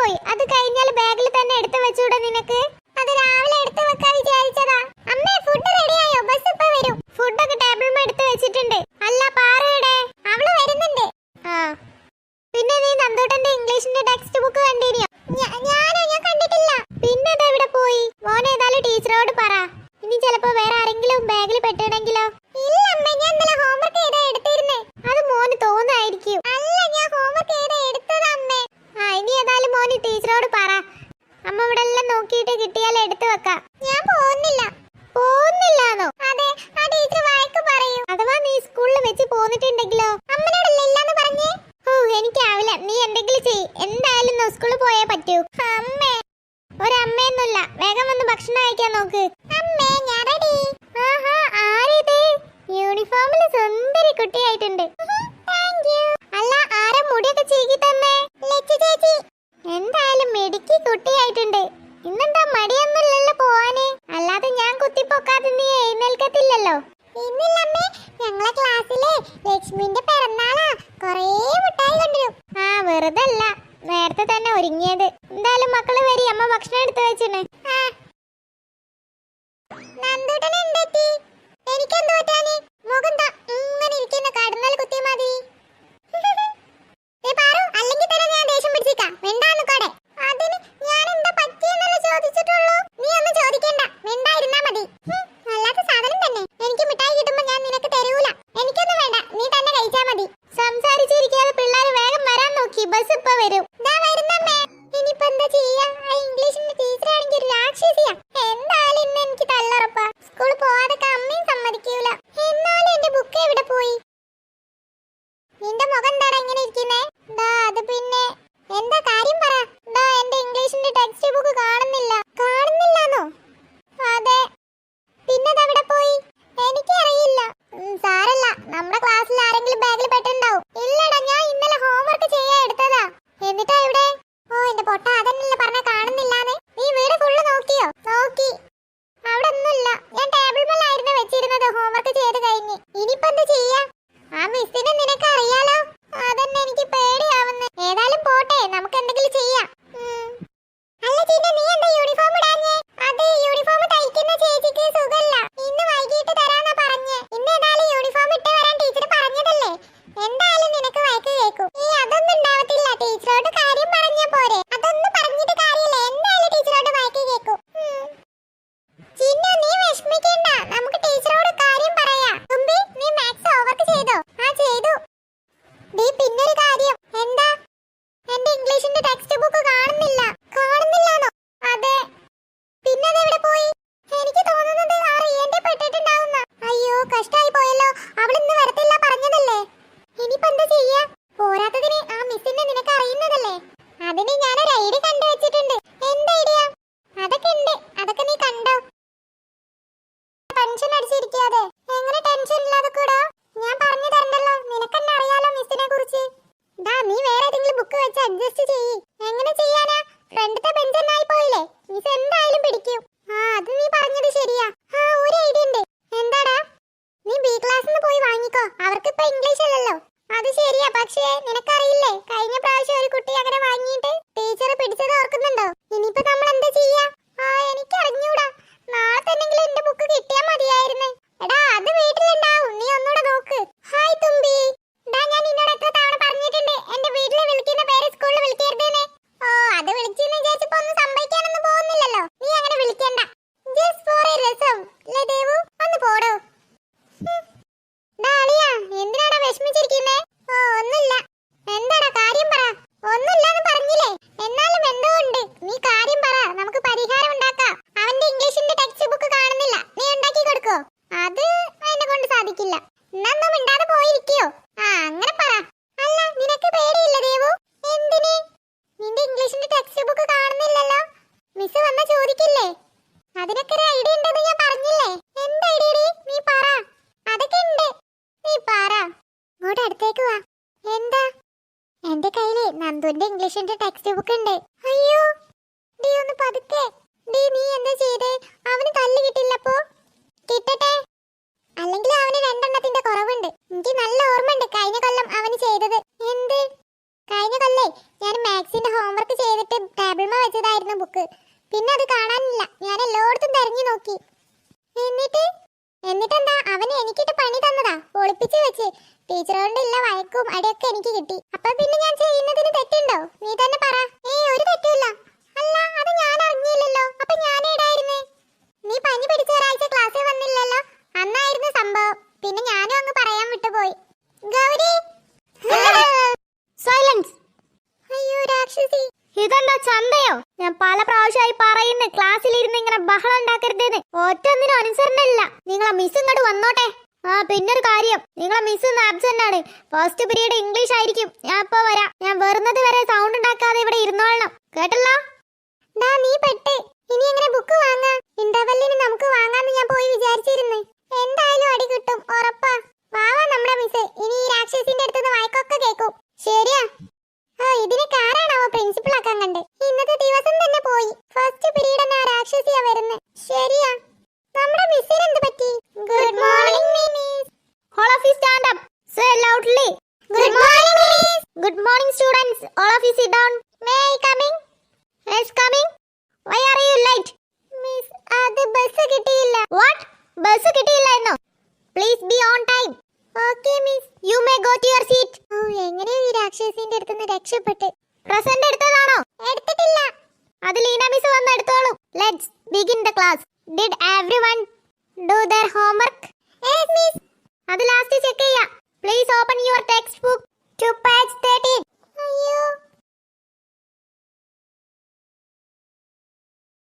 പോയി. അത് കഴിഞ്ഞാൽ ബാഗിൽ തന്നെ എടുത്തു വെച്ചൂടെ നിനക്ക്? അത് രാവിലെ എടുത്തു വെക്കാൻ വിചാരിച്ചതാ. അമ്മേ ഫുഡ് റെഡിയായോ ബസ് ഇപ്പൊ വരും. ഫുഡ് ഫുഡൊക്കെ ടേബിളിൽ എടുത്തു വെച്ചിട്ടുണ്ട്. അല്ല പാറയുടെ അവൾ വരുന്നുണ്ട്. ആ. പിന്നെ നീ നന്ദൂട്ടന്റെ ഇംഗ്ലീഷിന്റെ ടെക്സ്റ്റ് ബുക്ക് കണ്ടിന്യോ ഞാൻ ഞാൻ കണ്ടിട്ടില്ല. പിന്നെ അത് എവിടെ പോയി? മോൻ ഏതായാലും ടീച്ചറോട് പറ. ഇനി ചിലപ്പോ വേറെ ആരെങ്കിലും ബാഗിൽ പെട്ടിടണെങ്കിലോ ഇല്ല അമ്മേ ഞാൻ ഇന്നലെ ഹോംവർക്ക് ചെയ്താ എടുത്തിരുന്നേ? അത് മോന് തോന്നായിരിക്കും. ഒന്നുമില്ലമ്മേ ഞങ്ങളെ ക്ലാസ്സിലെ ലക്ഷ്മിന്റെ പിറന്നാളാ. കുറേ മുട്ടായി കൊണ്ടുവരും. ആ വെറുതെ അല്ല നേരത്തെ തന്നെ ഒരുങ്ങിയത്. എന്തായാലും മക്കൾ വരി. അമ്മ ഭക്ഷണം എടുത്തു വെച്ചിട്ടുണ്ട് ആ. നന്ദൂട്ടൻ എന്തൊക്കെ പറഞ്ഞ നോക്ക് അവർക്ക് ഇപ്പൊ ഇംഗ്ലീഷ് അല്ലല്ലോ. അത് ശരിയാ. പക്ഷേ നിനക്കറിയില്ലേ? കഴിഞ്ഞ പ്രാവശ്യം ഒരു കുട്ടി അങ്ങനെ വാങ്ങിയിട്ട് ടീച്ചർ പിടിച്ചത് ഓർക്കുന്നുണ്ടോ? ഇനിയിപ്പോ നമ്മൾ എന്താ ചെയ്യാ? ആ എനിക്ക് അറിഞ്ഞൂടാ ചോദിക്കില്ലേ? അതിനൊക്കെ ഒരു ഐഡിയ ഉണ്ടെന്ന് ഞാൻ പറഞ്ഞില്ലേ? എന്ത് ഐഡിയ നീ പറ. അതൊക്കെ ഉണ്ട്. നീ പറ. ഇങ്ങോട്ട് അടുത്തേക്ക് വാ. എന്താ? എന്റെ കയ്യിൽ നന്ദുന്റെ ഇംഗ്ലീഷിന്റെ ടെക്സ്റ്റ് ബുക്ക് ഉണ്ട്. അയ്യോ. ഡി ഒന്ന് പതുക്കെ. ഡി നീ എന്താ ചെയ്ത്? അവന് തല്ല് കിട്ടില്ലപ്പോ കിട്ടട്ടെ. അല്ലെങ്കിൽ അവന് രണ്ടെണ്ണത്തിന്റെ കുറവുണ്ട്. എനിക്ക് നല്ല ഓർമ്മയുണ്ട് കഴിഞ്ഞ കൊല്ലം അവന് ചെയ്തത്. എന്ത്? കഴിഞ്ഞ കൊല്ലേ ഞാൻ മാത്സിന്റെ ഹോംവർക്ക് ചെയ്തിട്ട് ടേബിൾമ വെച്ചതായിരുന്നു ബുക്ക് പിന്നെ അത് കാണാനില്ല. ഞാൻ എല്ലായിടത്തും തെരഞ്ഞു നോക്കി. എന്നിട്ട്? എന്നിട്ടെന്താ? അവന് എനിക്കിട്ട് പണി തന്നതാ. ഒളിപ്പിച്ച് വെച്ച്. ഇല്ല വഴക്കും അടിയൊക്കെ എനിക്ക് കിട്ടി. അപ്പൊ പിന്നെ ഞാൻ ചെയ്യുന്നതിന് തെറ്റുണ്ടോ? നീ തന്നെ പറ. ഏയ് ഒരു തെറ്റുമില്ല. അല്ല അത് ഞാൻ അറിഞ്ഞില്ലല്ലോ. അപ്പൊ ഞാൻ എവിടായിരുന്നേ നീ പനി പിടിച്ച ഒരാഴ്ച ക്ലാസ്സിൽ വന്നില്ലല്ലോ? അന്നായിരുന്നു സംഭവം. പിന്നെ ഞാനും അങ്ങ് പറയാൻ വിട്ടുപോയി. ഗൗരി! സൈലൻസ് അയ്യോ രാക്ഷസി. ഇതെന്താ ചന്തയോ? ഞാൻ പല പ്രാവശ്യമായി പറയുന്നു ക്ലാസ്സിലിരുന്ന് ഇങ്ങനെ ബഹളം ഉണ്ടാക്കരുതെന്ന്. ഒറ്റൊന്നിനും അനുസരണയില്ല. നിങ്ങളെ മിസ് ഇങ്ങോട്ട് വന്നോട്ടെ. ആ പിന്നൊരു കാര്യം. നിങ്ങളെ മിസ് ഇന്ന് ആബ്സെന്റ് ആണ്. ഫസ്റ്റ് പീരീഡ് ഇംഗ്ലീഷ് ആയിരിക്കും. ഞാൻ ഇപ്പൊ വരാം. ഞാൻ വരുന്നത് വരെ സൗണ്ട് ഉണ്ടാക്കാതെ ഇവിടെ ഇരുന്നോളണം. കേട്ടല്ലോ? ഡാ നീ പെട്ട്. ഇനി എങ്ങനെ ബുക്ക് വാങ്ങാ? ഇന്റർവെല്ലിന് നമുക്ക് വാങ്ങാന്ന് ഞാൻ പോയി വിചാരിച്ചിരുന്നു. എന്തായാലും അടി കിട്ടും. ഉറപ്പാ. Bus കിട്ടിയില്ലായിരുന്നോ? Please be on time okay miss you may go to your seat ഓ എങ്ങനെയോ ഈ രാക്ഷസിന്റെ അടുത്തുനിന്ന് രക്ഷപ്പെട്ട്? പ്രസന്റ് എടുത്തതാണോ? എടുത്തിട്ടില്ല. അത് ലീന മിസ് വന്ന് എടുത്തോളൂ. Let's begin the class did everyone do their homework yes miss അത് ലാസ്റ്റ് ചെക്ക് ചെയ്യാം. Please open your text book to page thirteen